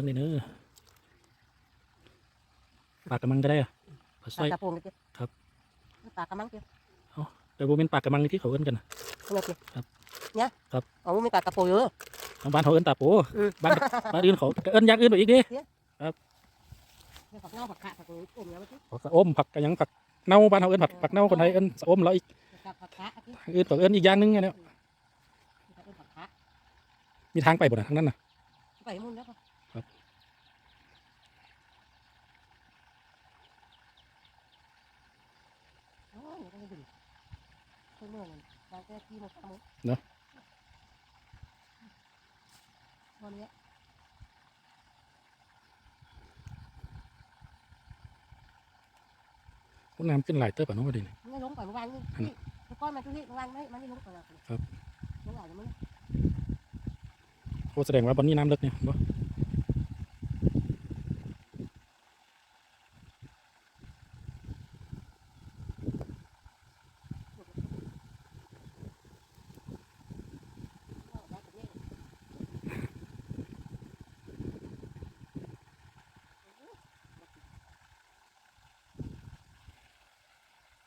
างนี้เนอะปากกระมังก็ได้อะปลาสปลาร้อยกระโปรงกันเจ้าครับปลากระมังเจ้าแต่บ่เป็นปากกระมังที่เขาเอิ้นกันน่ะทำไมเจ้าครับเนี่ยครับอ๋อไม่ปลากระโปรงเยอะ ทางบ้านเขาเอิ้นตาโปอืม บ้านบ้านอื่นเขาก็เอิ้นอย่างอื่นไปอีกเดิเนี่ยผักเน่าผักขาผักอมแล้วเจ้าผักสะอมผักกระหยังผักเน่าบ้านเขาเอิ้นผักผักเน่าคนไทยเอิ้นสะอมแล้วอีกผักผักขาเจ้าทางอื่นเขาเอิ้นอีกอย่างหนึงไงเนี่ยผักผักขามีทางไปบ่น่ะทางนั้นน่ะไปมุ่นแล้วก็ ครับ โอ้ยเดี๋ยวต้องไปดึงเครื่องมือ มันบางแก้ที่มันทำมั้งเนอะวันนี้โอ้น้ำขึ้นหลายเติบอะเน้องพอดีนี่ไม่ลงไปเมื่อวานนี่อันนี่ทุกก้อนมันทุกที่เมื่อวานไม่มันไม่ลงไปแล้วครับลงไหลแล้วมันโอ้แสดงว่าบนนี้น้ำลึกเนี่ยบ่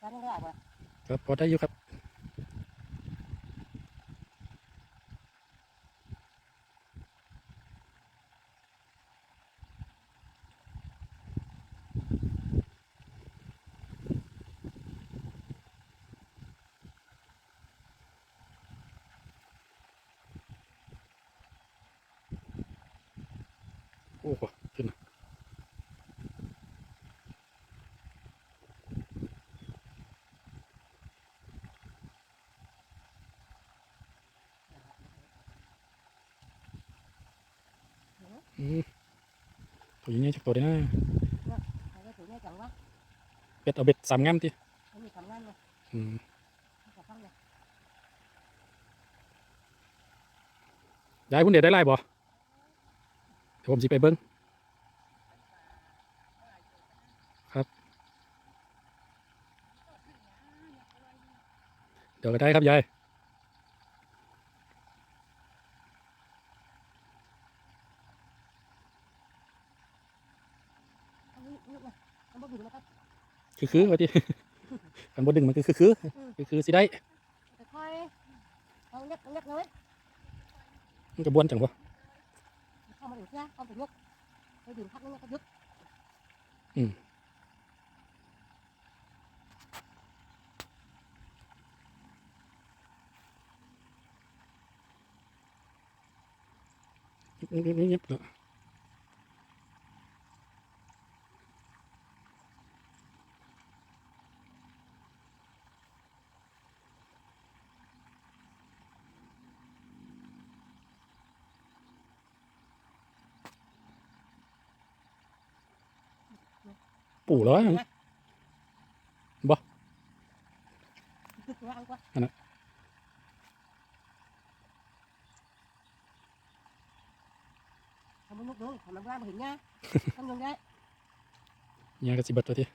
ร้านนี้ได้ป่ะครับพอได้อยู่ครับโอ้ม ตัวนี้จากตัวเดียวนะเป็ดเอาเบ็ดสามงามทีไม่มีทำงานเลยอืมจะฟังเลยยายคุณเดชได้ไล่บ่เดี๋ยวผมสิไปเบิ้งครับเดี๋ยวก็ได้ครับยาย อันนี้นี่นะมันบ่ถึงนะครับ คือคือว่าที่กันบ่ดึงมันคือคือคือคือคือสิได้ค่อยๆเอาเล็กเอาเล็กเลยมันกระบวนจังบ่เข้ามาดูเนี่ยเอาไปยกไปดื่มพักนึงก็ยุดนี่นี่นี่เนาะ ปู่แล้วอะวางกว่าอันนั้นทำมันลุกดูทำมันว่างมาเห็นเนี่ยทำยังไงยากระสิเบิดตัวที่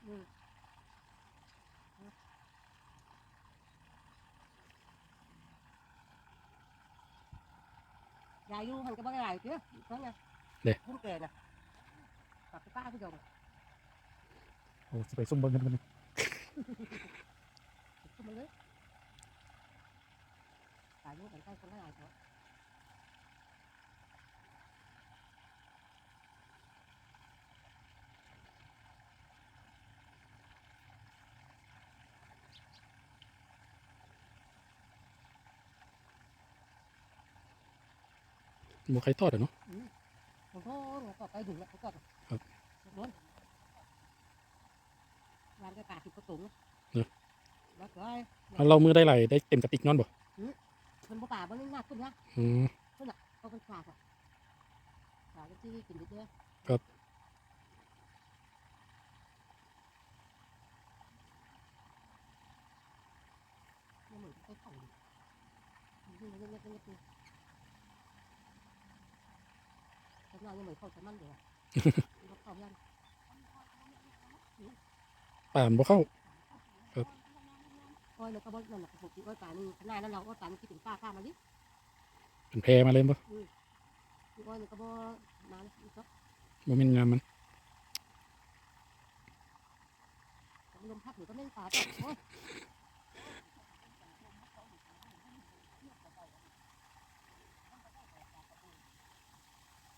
ยายอยู่หันกับบ้านยายเจ้าเพราะไงพุ่งแก่น่ะปากป้าผู้ชม โอ้สิไปซุ่มเบิ้งกันกันนี่ขึ้นมาเลยตายอยู่กันใกล้คนละหลายตัวบ่ใครทอดอะเนาะหลวงพ่อหลวงพ่อไปถึงแล้วเขาก็ครับโดน วางกระตาสิบกระตุงเนอะแล้วก็เอาเรามือได้ไหลได้เต็มกระติกนอนบ่คนบ่ป่าบ่นี่น่าขึ้นนะอืมเขาเป็นปลาอะปลาที่กินเยอะครับนี่เหมือนไปของนี่นี่นี่นี่นี่ทำงานยังเหมือนเขาจะมั่นเดียวเขาเข้ายัน ป่ามบ่เข้าโอ้ยแล้วก็บ่นั่นน่ะผมก็ป่านี่ขนาดนั้นเราก็ป่านี่คิดถึงป้าข้ามาดิเป็นแพมาเลยบ่โอ้ยแล้วก็บ่มาแล้วก็บ่แม่นงามมันลมพัดอยู่ก็ไม่ขาดโอ้ย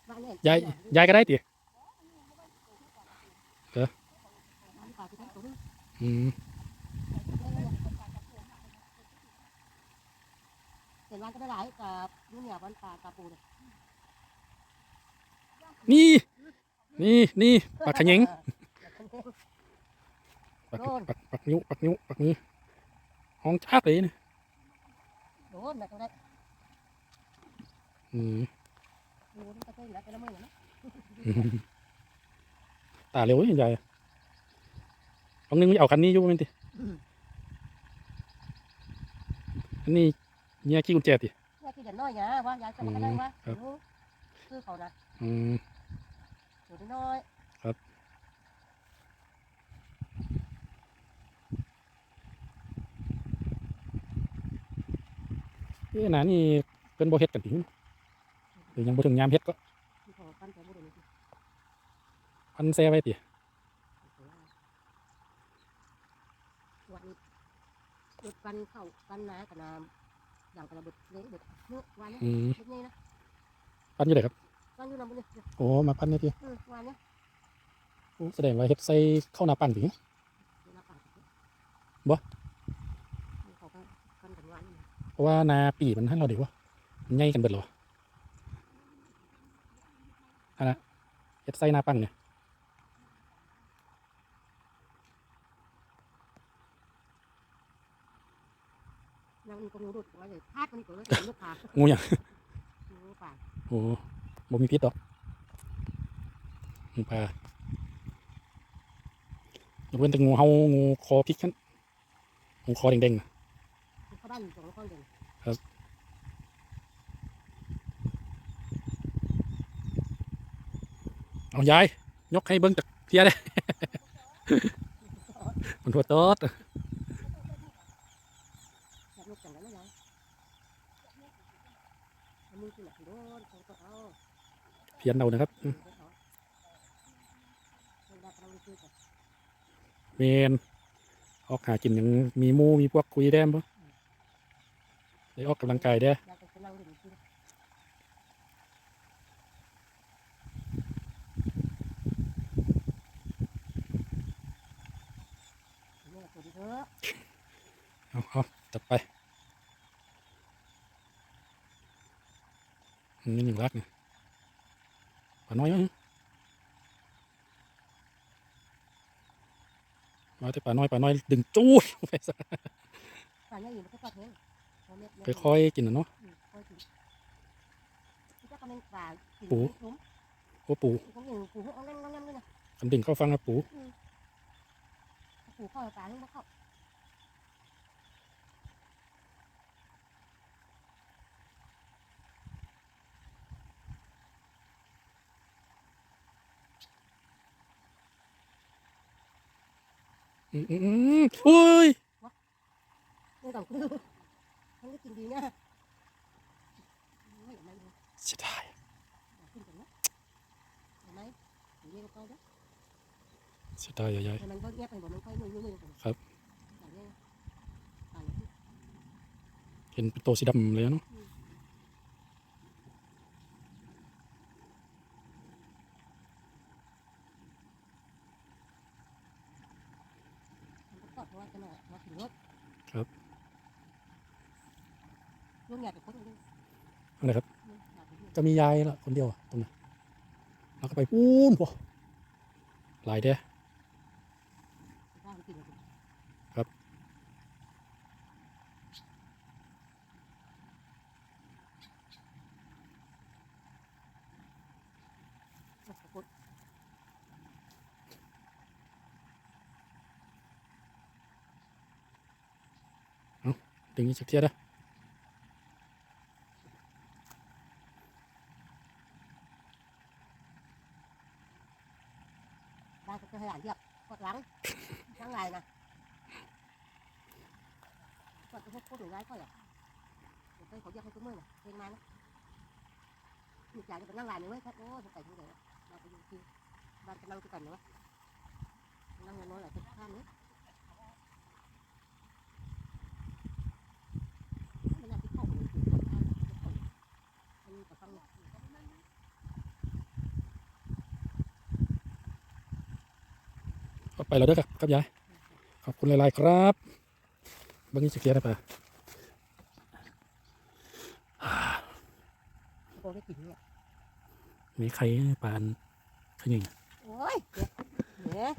บ้านเนี่ยยายยายก็ได้ติ ปลาที่ทั้งตัวนึง อืม เห็นวันก็ได้หลายกับนี่เนี่ยวันปลาตาปูเลยนี่ นี่นี่ปักขะเหยิงปักปักปักนิ้วปักนิ้วปักนี้ห้องจักเลยนะโดนแบบได้อืมโดนก็ได้แล้วแต่ละมือนะตาเร็วเว้ยยาย บางนึงไม่เอาคันนี้อยู่แม่นติอันนี้เนี่ยขี้กุญแจติเนี่ยที่เด่นน้อยนะว่ายายจะมาได้ว่าคือเขานะอืมเดี๋ยวน้อยเอ้หนานี่เป็นบ่เฮ็ดกันติหรือยังบ่ถึงยามเฮ็ดก็ที่เขาปั้นแต่บุรุษพันแซ่ไว้ติ วัน หยุดกันเข้ากันนากับน้ำอย่างกระเบิดเละเบิดเนื้อวันนี้อืมชุดนี้นะพันอยู่ไดครับกันอยู่ลำบุรีโอ้ มาพันนี่ติเออวันนี้โอ้แสดงว่าเฮ็ดใส่ข้าวหน้าปั้นติเวลาปั่นเขาก็กันกันวันเพราะว่านาปีมันให้เราเดี๋ยววะมันใหญ่กันเบิดเหรออันน่ะเฮ็ดใส่หน้าปั้นเนี่ย ยั งมีคนรู้ดุดไว้เลยพาดมันเกิดแล้วลูกค้างูหยังงูป่าโอ้บ่มีพิษดอกงูปลายกเว้นแต่งูเห่างูคอพริกขันงูคอแดงๆน่ะเข้าบ้านสองคนเดินเอายายยกให้เบิ้งจากเทียได้มันหัวโตด จับลูกจังแล้วนะยายมือที่หลักโดนเขาก็เอาเพียนเรานะครับอืมเวลากำลังคุยกันเมนออกหากินยังมีหมูมีพวกคุยแดมปะได้ออกกำลังกายได้อยายก็กำลังเดินคุยเนี่ยตัวดีเถอะเอาเอาจัดไปอืม นี่หนึ่งรักเนี่ยปลาน้อยมั้ยว่าแต่ปลาน้อยปลาน้อยดึงจูดลงไปซะป่านนี้อยู่มันก็ตัดเองเขาเม็ดค่อยๆกินนะเนาะค่อยกินที่จะกำลังป่ากินปูผมโอ้ปูผมอยู่ปูเอาเล่นเล่นเลยนะคันดึงเข้าฟังนะปูปูเข้าป่านี่มาเข้า อืมอืมอืมอุ้ยไม่ต้องคือมันก็กินดีนะไม่ไม่เสียดายขึ้นกันนะเห็นไหมเดี๋ยวก็ได้เสียดายใหญ่แต่มันก็เงียบไปหมดมันค่อยมือมือครับอย่างนี้ป่าๆเห็นเป็นตัวสีดำเลยเนาะ มันก็ เพราะว่าจะมามาถึงรถครับลุงอยากจะพ้นเลยอะไรครับอยากไปก็มียายละคนเดียวอะตรงนั้นแล้วก็ไปปูนพอหลายเด้อ บ้านกิน ครับ กด ดึงอีกสักเทียเด้อบ้านก็จะให้หลานเรียกกดหลังทั้งไงนะกดจะพวกพูดถึงไงก็อย่างเดี๋ย ไปแล้วเด้อครับครับยายขอบคุณหลายๆครับเบางทีจะเกลียดนะป่ะโอ้ได้กินเนี่ยมีใครปานขยิงโอ้ยเนี่ย